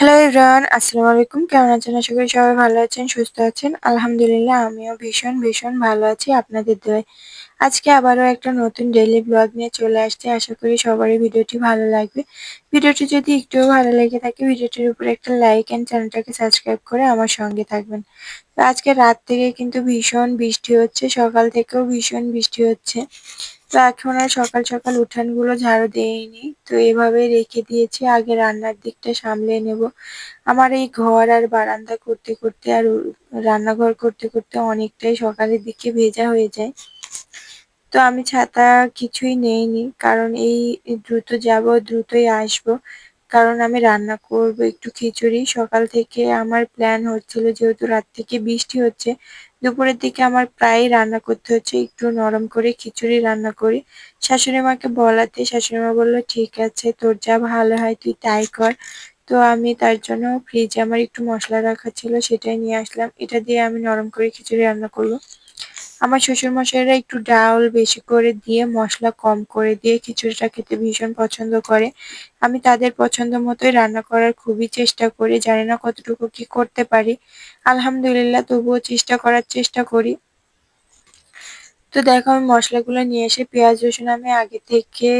Hello everyone আসসালামু আলাইকুম কেমন আছেন? আশা করি সবাই ভালো আছেন, সুস্থ আছেন। আলহামদুলিল্লাহ, আমিও ভীষণ ভীষণ ভালো আছি আপনাদের দোয়ায়। আজকে আবারও একটা নতুন ডেইলি ব্লগ নিয়ে চলে আসছে। আশা করি সবারই ভিডিওটি ভালো লাগবে। ভিডিওটি যদি একটুও ভালো লেগে থাকে, ভিডিওটির উপরে একটা লাইক অ্যান্ড চ্যানেলটাকে সাবস্ক্রাইব করে আমার সঙ্গে থাকবেন। তো আজকে রাত থেকে কিন্তু ভীষণ বৃষ্টি হচ্ছে, সকাল থেকেও ভীষণ বৃষ্টি হচ্ছে। তো এখন আর সকাল সকাল উঠানগুলো ঝাড়ু দেইনি। তো এভাবে রেখে দিয়েছি, আগে রান্নার দিকটা সামলে নেব। আমার এই ঘর আর বারান্দা করতে করতে আর রান্নাঘর করতে করতে অনেকটাই সকালের দিকে ভেজা হয়ে যায়। তো আমি ছাতা কিছুই নেইনি, কারণ এই দ্রুত যাব, দ্রুতই আসব। কারণ আমি রান্না করব একটু খিচুড়ি। সকাল থেকে আমার প্ল্যান হচ্ছিল, যেহেতু রাত থেকে বৃষ্টি হচ্ছে দুপুরের দিকে আমার প্রায় রান্না করতে হচ্ছে, একটু নরম করে খিচুড়ি রান্না করি। শাশুড়ি মাকে বলাতে শাশুড়ি মা বলল, ঠিক আছে, তোর যা ভালো হয় তুই তাই কর। তো আমি তার জন্য ফ্রিজে আমার একটু মশলা রাখা ছিল, সেটাই নিয়ে আসলাম। এটা দিয়ে আমি নরম করে খিচুড়ি রান্না করব আমার শ্বশুরমশাইরা একটু ডাল বেশি করে দিয়ে, মশলা কম করে দিয়ে খিচুড়িটা খেতে ভীষণ পছন্দ করে। আমি তাদের পছন্দ মতোই রান্না করার খুবই চেষ্টা করি, জানি না কতটুকু কি করতে পারি। আলহামদুলিল্লাহ তবুও চেষ্টা করার চেষ্টা করি। তো দেখো, আমি মশলাগুলো নিয়ে এসে পেঁয়াজ, রসুন আমি আগে থেকে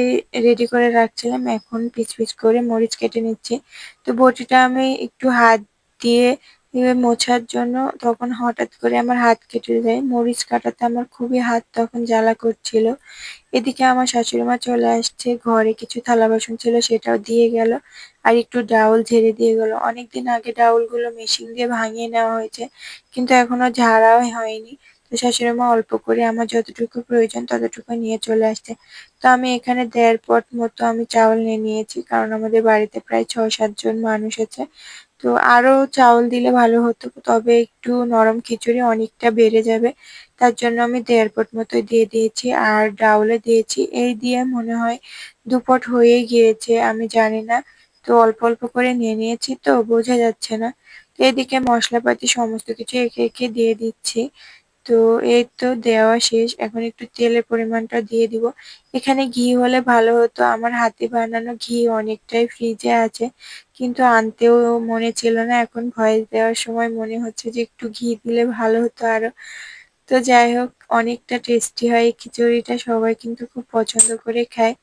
রেডি করে রাখছিলাম, এখন পিচ পিচ করে মরিচ কেটে নিচ্ছি। তো বটিটা আমি একটু হাত দিয়ে মোছার জন্য তখন হঠাৎ করে আমার হাত কেটে যায়। মরিচ কাটাতে আমার খুবই হাত তখন জ্বালা করছিল। এদিকে আমার শাশুড়ি মা চলে আসছে, ঘরে কিছু থালা বাসন ছিল সেটাও দিয়ে গেল আর একটু ডাউল ঝেড়ে দিয়ে গেল। অনেকদিন আগে ডাউলগুলো মেশিন দিয়ে ভাঙিয়ে নেওয়া হয়েছে, কিন্তু এখনও ঝাড়াও হয়নি। তো শাশুড়ি মা অল্প করে আমার যতটুকু প্রয়োজন ততটুকু নিয়ে চলে আসছে। তো আমি এখানে দেড় পট মতো আমি চাউল নিয়ে নিয়েছি, কারণ আমাদের বাড়িতে প্রায় ছ সাতজন মানুষ আছে। তো আরও চাউল দিলে ভালো হতো, তবে একটু নরম খিচুড়ি অনেকটা বেড়ে যাবে। তার জন্য আমি দেড় পট মতো দিয়ে দিয়েছি আর ডাউলে দিয়েছি। এই দিয়ে মনে হয় দুপট হয়ে গিয়েছে, আমি জানি না। তো অল্প অল্প করে নিয়ে নিয়েছি তো বোঝা যাচ্ছে না। তো এদিকে মশলাপাতি সমস্ত কিছু একে একে দিয়ে দিচ্ছি। তো এই তো দেওয়া শেষ। এখন একটু তেলের পরিমাণটা দিয়ে দিব। এখানে ঘি হলে ভালো হতো। আমার হাতে বানানো ঘি অনেকটাই ফ্রিজে আছে। কিন্তু আনতেও মনে ছিল না। এখন ভয়েস দেওয়ার সময় মনে হচ্ছে যে একটু ঘি দিলে ভালো হতো আরও। তো যাই হোক, অনেকটা টেস্টি হয়। এই খিচুড়িটা সবাই কিন্তু খুব পছন্দ করে খায়।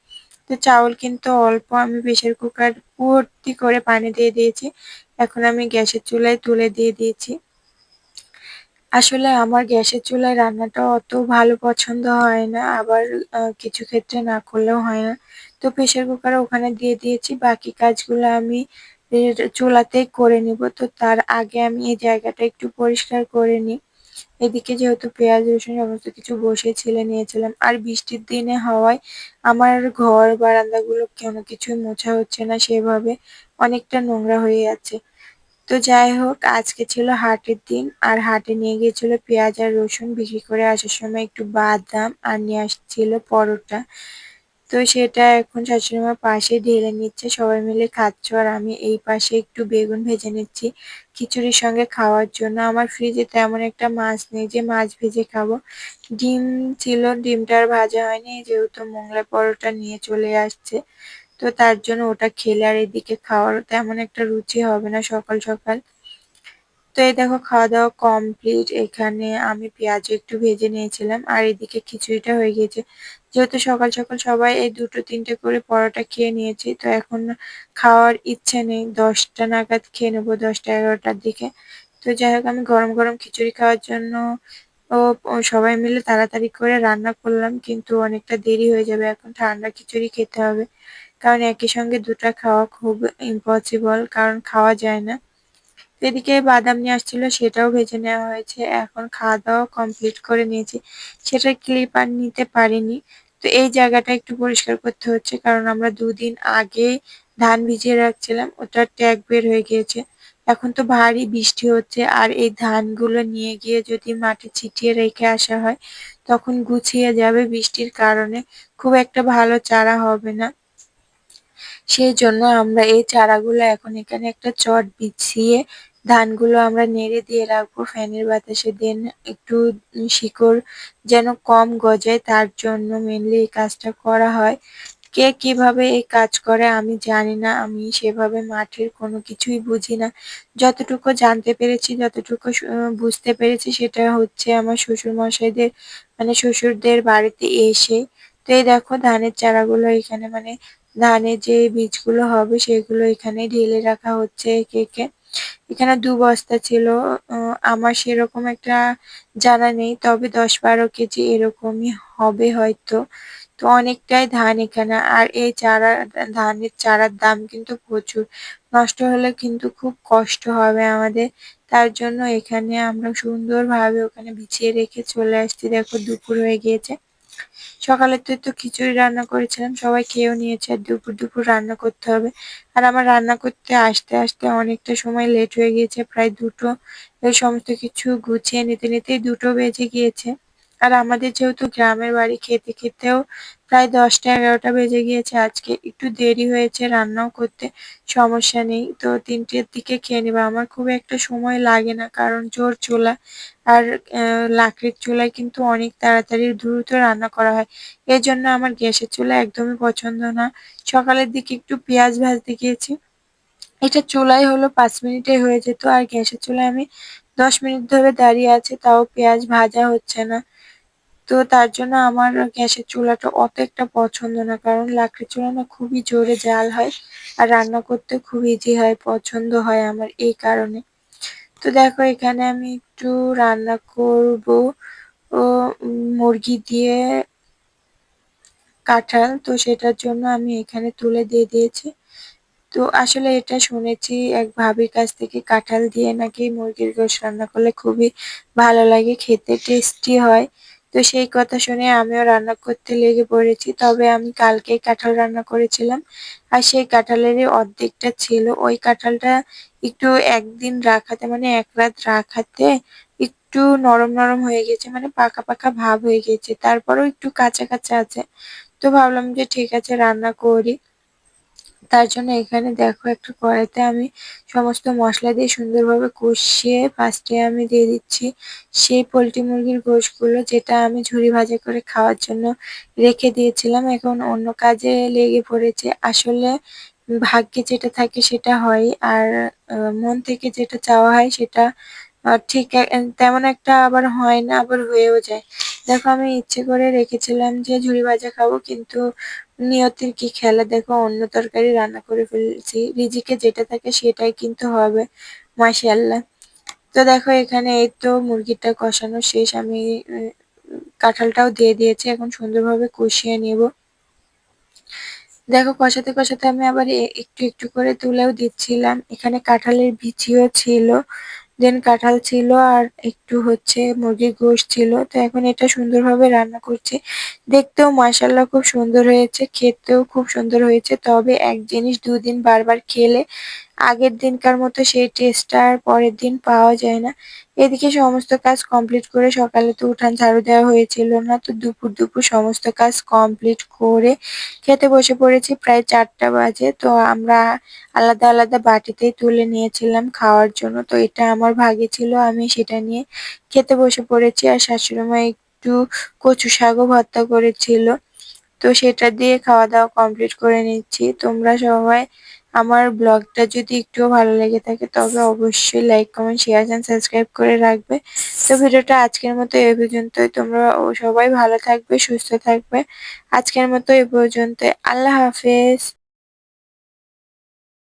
তো চাউল কিন্তু অল্প। আমি প্রেশার কুকার ভর্তি করে পানি দিয়ে দিয়েছি। এখন আমি গ্যাসের চুলায় তুলে দিয়ে দিয়েছি। আসলে আমার গ্যাসের চুলায় রান্নাটা অত ভালো পছন্দ হয় না, আবার কিছু ক্ষেত্রে না করলেও হয় না। তো প্রেশার কুকার ওখানে দিয়ে দিয়েছি, বাকি কাজগুলো আমি চুলাতেই করে নিব। তো তার আগে আমি এই জায়গাটা একটু পরিষ্কার করে নিই। এদিকে যেহেতু পেঁয়াজ, রসুন সমস্ত কিছু বসে ছিলে নিয়েছিলাম, আর বৃষ্টির দিনে হওয়ায় আমার ঘর, বারান্দাগুলো কোনো কিছুই মোছা হচ্ছে না সেভাবে, অনেকটা নোংরা হয়ে যাচ্ছে। তো যাই হোক, আজকে ছিল হাটের দিন আর হাটে নিয়ে গিয়েছিল পেঁয়াজ আর রসুন। বিক্রি করে আসার সময় একটু বাদাম আর নিয়ে আসছিল পরোটা। তো সেটা এখন শাশুড়ি মা পাশে ঢেলে নিচ্ছে, সবাই মিলে খাচ্ছ। আর আমি এই পাশে একটু বেগুন ভেজে নিচ্ছি খিচুড়ির সঙ্গে খাওয়ার জন্য। আমার ফ্রিজে তেমন একটা মাছ নেই যে মাছ ভেজে খাব। ডিম ছিল, ডিমটা আর ভাজা হয়নি, যেহেতু মোংলা পরোটা নিয়ে চলে আসছে। তো তার জন্য ওটা খেলে আর এদিকে খাওয়ার তেমন একটা রুচি হবে না সকাল সকাল। তো এই দেখো খাওয়া দাওয়া কমপ্লিট এখানে আমি পেঁয়াজ একটু ভেজে নিয়েছিলাম আর এদিকে খিচুড়িটা হয়ে গেছে যেহেতু সকাল সকাল সবাই এই দুটো তিনটে করে পরোটা খেয়ে নিয়েছি, তো এখন খাওয়ার ইচ্ছে নেই। দশটা নাগাদ খেয়ে নেব দশটা এগারোটার দিকে। তো যাই হোক, আমি গরম গরম খিচুড়ি খাওয়ার জন্য ও সবাই মিলে তাড়াতাড়ি করে রান্না করলাম, কিন্তু অনেকটা দেরি হয়ে যাবে। এখন ঠান্ডা খিচুড়ি খেতে হবে। কারণ একই সঙ্গে দুটা খাওয়া খুব ইম্পসিবল কারণ খাওয়া যায় না। এদিকে বাদাম নিয়ে আসছিল, সেটাও ভেজে নেওয়া হয়েছে। এখন খাওয়া দাওয়া কমপ্লিট করে নিয়েছি। সেটা ক্লিপ আর নিতে পারিনি। তো এই জায়গাটা একটু পরিষ্কার করতে হচ্ছে, কারণ আমরা দুদিন আগে ধান ভিজিয়ে রাখছিলাম, ওটা ট্যাগ বের হয়ে গিয়েছে। এখন তো ভারী বৃষ্টি হচ্ছে, আর এই ধানগুলো নিয়ে গিয়ে যদি মাটি ছিটিয়ে রেখে আসা হয়, তখন গুছিয়ে যাবে বৃষ্টির কারণে। খুব একটা ভালো চারা হবে না। সেই জন্য আমরা এই চারাগুলো এখন এখানে একটা চট বিছিয়ে ধানগুলো আমরা নেড়ে দিয়ে রাখব ফ্যানের বাতাসে। দেন একটু শিকড় যেন কম গজায়, তার জন্য মেনলি এই কাজটা করা হয়। কে কীভাবে এই কাজ করে আমি জানি না, আমি সেভাবে মাঠের কোনো কিছুই বুঝি না। যতটুকু জানতে পেরেছি, যতটুকু বুঝতে পেরেছি, সেটা হচ্ছে আমার শ্বশুর মশাইদের মানে শ্বশুরদের বাড়িতে এসে, তো এই দেখো ধানের চারাগুলো এখানে মানে ধানের যে বীজগুলো হবে সেগুলো এখানে ঢেলে রাখা হচ্ছে একে একে। এখানে দু বস্তা ছিল। আমার সেরকম একটা জানা নেই, তবে দশ বারো কেজি এরকমই হবে হয়তো। তো অনেকটাই ধান এখানে। আর এই চারা, ধানের চারার দাম কিন্তু প্রচুর। নষ্ট হলে কিন্তু খুব কষ্ট হবে আমাদের। তার জন্য এখানে আমরা সুন্দরভাবে ওখানে বিছিয়ে রেখে চলে আসছি। দেখো দুপুর হয়ে গিয়েছে। সকালে তো একটু খিচুড়ি রান্না করেছিলাম, সবাই খেয়েও নিয়েছে, আর দুপুর দুপুর রান্না করতে হবে। আর আমার রান্না করতে আসতে আসতে অনেকটা সময় লেট হয়ে গিয়েছে, প্রায় দুটো। এই সমস্ত কিছু গুছিয়ে নিতে নিতেই দুটো বেজে গিয়েছে। আর আমাদের যেহেতু গ্রামের বাড়ি খেতে খেতেও প্রায় দশটা, এগারোটা বেজে গিয়েছে। আজকে একটু দেরি হয়েছে রান্নাও করতে, সমস্যা নেই। তো তিনটের দিকে খেয়ে নেব। আমার খুব একটা সময় লাগে না, কারণ জোর চুলা আর লাকড়ির চুলায় কিন্তু অনেক তাড়াতাড়ি দ্রুত রান্না করা হয়। এর জন্য আমার গ্যাসের চুলা একদমই পছন্দ না। সকালের দিকে একটু পেঁয়াজ ভাজতে গিয়েছি। এটা চুলাই হলো পাঁচ মিনিটে হয়ে যেত, আর গ্যাসের চুলায় আমি দশ মিনিট ধরে দাঁড়িয়ে আছে, তাও পেঁয়াজ ভাজা হচ্ছে না। তো তার জন্য আমার গ্যাসের চুলাটা অত একটা পছন্দ না, কারণ লাকড়ির চুলা না খুবই জোরে জাল হয় আর রান্না করতে খুব ইজি হয়, পছন্দ হয় আমার এই কারণে। তো দেখো এখানে আমি একটু রান্না করব। ও, মুরগি দিয়ে কাঁঠাল, তো সেটার জন্য আমি এখানে তুলে দিয়ে দিয়েছি। তো আসলে এটা শুনেছি এক ভাবির কাছ থেকে কাঁঠাল দিয়ে নাকি মুরগির গোশ রান্না করলে খুবই ভালো লাগে, খেতে টেস্টি হয়। তো সেই কথা শুনে আমিও রান্না করতে লেগে পড়েছি। তবে আমি কালকেই কাঁঠাল রান্না করেছিলাম আর সেই কাঁঠালেরই অর্ধেকটা ছিল। ওই কাঁঠালটা একটু একদিন রাখাতে মানে এক রাত রাখাতে একটু নরম নরম হয়ে গেছে মানে পাকা পাকা ভাব হয়ে গেছে। তারপরেও একটু কাঁচা কাঁচা আছে। তো ভাবলাম যে ঠিক আছে, রান্না করি। তার জন্য এখানে দেখো একটা কড়াইতে আমি সমস্ত মশলা দিয়ে সুন্দরভাবে কষিয়ে ফার্স্টে আমি দিয়ে দিচ্ছি সেই পোলট্রি মুরগির গোশগুলো যেটা আমি ঝুরি ভাজা করে খাওয়ার জন্য রেখে দিয়েছিলাম। এখন অন্য কাজে লেগে পড়েছে। আসলে ভাগ্যে যেটা থাকে সেটা হয় আর মন থেকে যেটা চাওয়া হয় সেটা ঠিক তেমন একটা আবার হয় না, আবার হয়েও যায়। দেখো আমি ইচ্ছে করে রেখেছিলাম যে ঝুড়ি ভাজা খাব কিন্তু নিয়তির কি খেলা? দেখো, অন্য তরকারি রান্না করে ফেলছি। রিজিকে যেটা থাকে সেটাই কিন্তু হবে মাশাল্লাহ তো দেখো, এখানে এই তো মুরগিটা কষানো শেষ। আমি কাঁঠালটাও দিয়ে দিয়েছি। এখন সুন্দরভাবে কষিয়ে নেব। দেখো, কষাতে কষাতে আমি আবার একটু একটু করে তুলেও দিচ্ছিলাম। এখানে কাঁঠালের বিচিও ছিল। দেন কাঁঠাল ছিল আর একটু হচ্ছে মুরগির গোশ ছিল। তো এখন এটা সুন্দরভাবে রান্না করছি। দেখতেও মাসাল্লাহ খুব সুন্দর হয়েছে, খেতেও খুব সুন্দর হয়েছে। তবে এক জিনিস দুদিন বারবার খেলে আগের দিনকার মতো সেই টেস্টটা আর পরের দিন পাওয়া যায় না। এদিকে সমস্ত কাজ কমপ্লিট করে সকালে তো উঠান ঝাড়ু দেওয়া হয়েছিল না, তো দুপুর দুপুর সমস্ত কাজ কমপ্লিট করে খেতে বসে পড়েছি। প্রায় চারটা বাজে, তো আমরা আলাদা আলাদা বাটিতেই তুলে নিয়েছিলাম খাওয়ার জন্য। তো এটা আমার ভাগে ছিল, আমি সেটা নিয়ে খেতে বসে পড়েছি আর শাশুড়ি একটু কচু শাকও ভর্তা করেছিল। তো সেটা দিয়ে খাওয়া দাওয়া কমপ্লিট করে নিচ্ছি। তোমরা সবাই আমার ব্লগটা যদি একটুও ভালো লেগে থাকে, তবে অবশ্যই like comment share and subscribe করে রাখবে। তো ভিডিওটা আজকের মতো এ পর্যন্তই। তোমরা সবাই ভালো থাকবে, সুস্থ থাকবে। আজকের মতো এ পর্যন্ত আল্লাহ হাফেজ।